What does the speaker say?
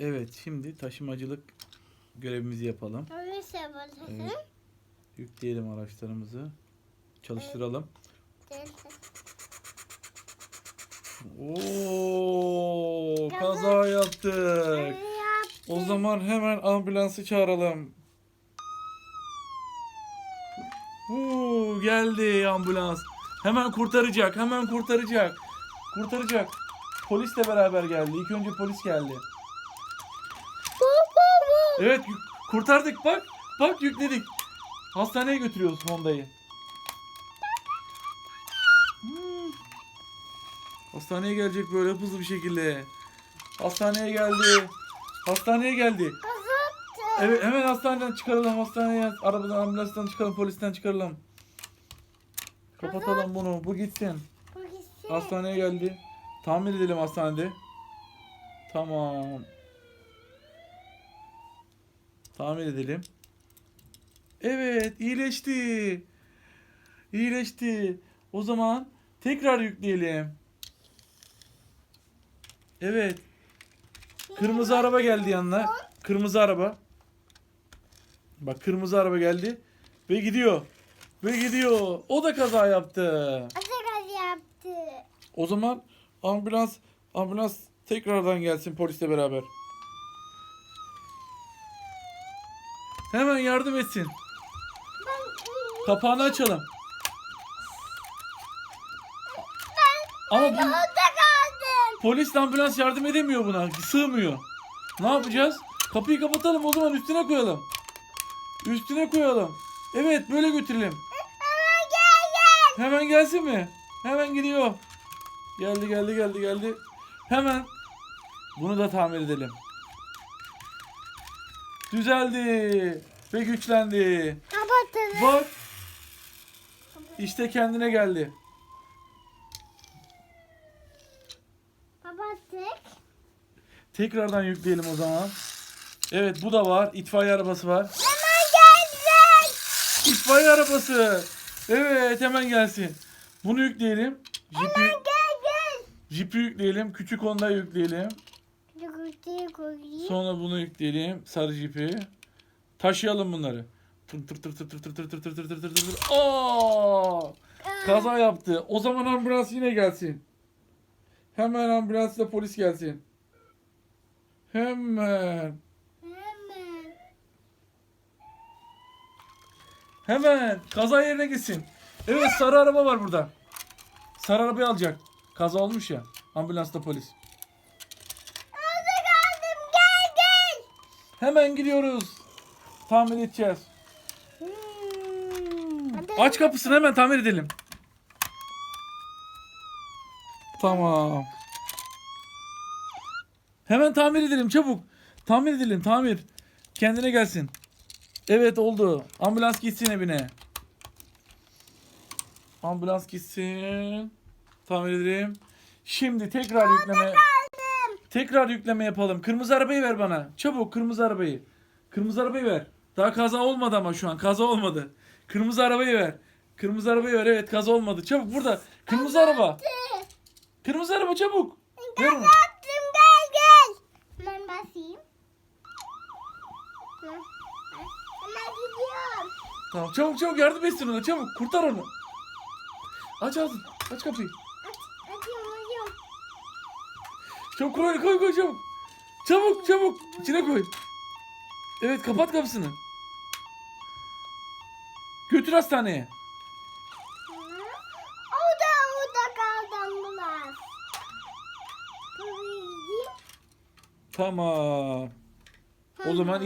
Evet şimdi taşımacılık görevimizi yapalım. Öyleyse yapalım. Evet. Yükleyelim araçlarımızı. Çalıştıralım. Oo, kaza yaptık. O zaman hemen ambulansı çağıralım. Huu, geldi ambulans. Hemen kurtaracak, hemen kurtaracak. Kurtaracak. Polisle beraber geldi. İlk önce polis geldi. Evet, kurtardık bak. Bak yükledik. Hastaneye götürüyoruz Honda'yı. Hmm. Hastaneye gelecek böyle hızlı bir şekilde. Hastaneye geldi. Hastaneye geldi. Evet hemen hastaneden çıkaralım hastaneye. Arabadan ambulanstan çıkaralım polisten çıkaralım. Kapatalım bunu. Bu gitsin. Hastaneye geldi. Tamir edelim hastanede. Tamam. Tamir edelim. Evet iyileşti. İyileşti. O zaman tekrar yükleyelim. Evet. Kırmızı araba geldi yanına. Kırmızı araba. Bak kırmızı araba geldi. Ve gidiyor. Ve gidiyor. O da kaza yaptı. Atakan yaptı. O zaman ambulans ambulans tekrardan gelsin polisle beraber. Hemen yardım etsin. Kapağını açalım. Ama bu, polis ambulans yardım edemiyor buna. Sığmıyor. Ne yapacağız? Kapıyı kapatalım o zaman üstüne koyalım. Üstüne koyalım. Evet böyle götürelim. Hemen gel gel. Hemen gelsin mi? Hemen gidiyor. Geldi geldi geldi geldi. Hemen bunu da tamir edelim. Düzeldi ve güçlendi. Kapatalım. Bak. İşte kendine geldi. Kapattık. Tekrardan yükleyelim o zaman. Evet bu da var. İtfaiye arabası var. Hemen gelsin. İtfaiye arabası. Evet hemen gelsin. Bunu yükleyelim. Jipi, Gel gel. jipi yükleyelim. Küçük Honda'yı yükleyelim. Kutuyu koyayım. Sonra bunu yükleyelim. Sarı jipi. Taşıyalım bunları. Tır tır tır tır tır tır tır tır tır tır tır tır tır. Aa! Kaza yaptı. O zaman ambulans yine gelsin. Hemen ambulansla polis gelsin. Hemen. Hemen. Hemen. Kaza yerine gitsin. Evet sarı araba var burada. Sarı arabayı alacak. Kaza olmuş ya. Ambulansla polis. Orada kaldım. Gel gel. Hemen gidiyoruz. Tamir edeceğiz. Hadi. Aç kapısını hemen tamir edelim. Tamam. Hemen tamir edelim çabuk. Tamir edelim tamir. Kendine gelsin. Evet oldu. Ambulans gitsin evine. Ambulans gitsin. Tamir edelim. Şimdi tekrar yükleme. Tekrar yükleme yapalım. Kırmızı arabayı ver bana. Çabuk kırmızı arabayı. Kırmızı arabayı ver. Daha kaza olmadı ama şu an. Kaza olmadı. Kırmızı arabayı ver. Kırmızı arabayı ver. Evet kaza olmadı. Çabuk burada. Kırmızı araba. Kırmızı araba çabuk. Ver onu. Kapattım gel gel. Hemen basayım. Hemen gidiyorum. Tamam çabuk çabuk yardım etsin ona. Çabuk kurtar onu. Aç ağzını. Aç kapıyı. Çabuk koy koy koy çabuk. Çabuk çabuk. İçine koy. Evet kapat kapısını. Götür hastaneye. O da orada kaldı ambulans. Tamam. O zaman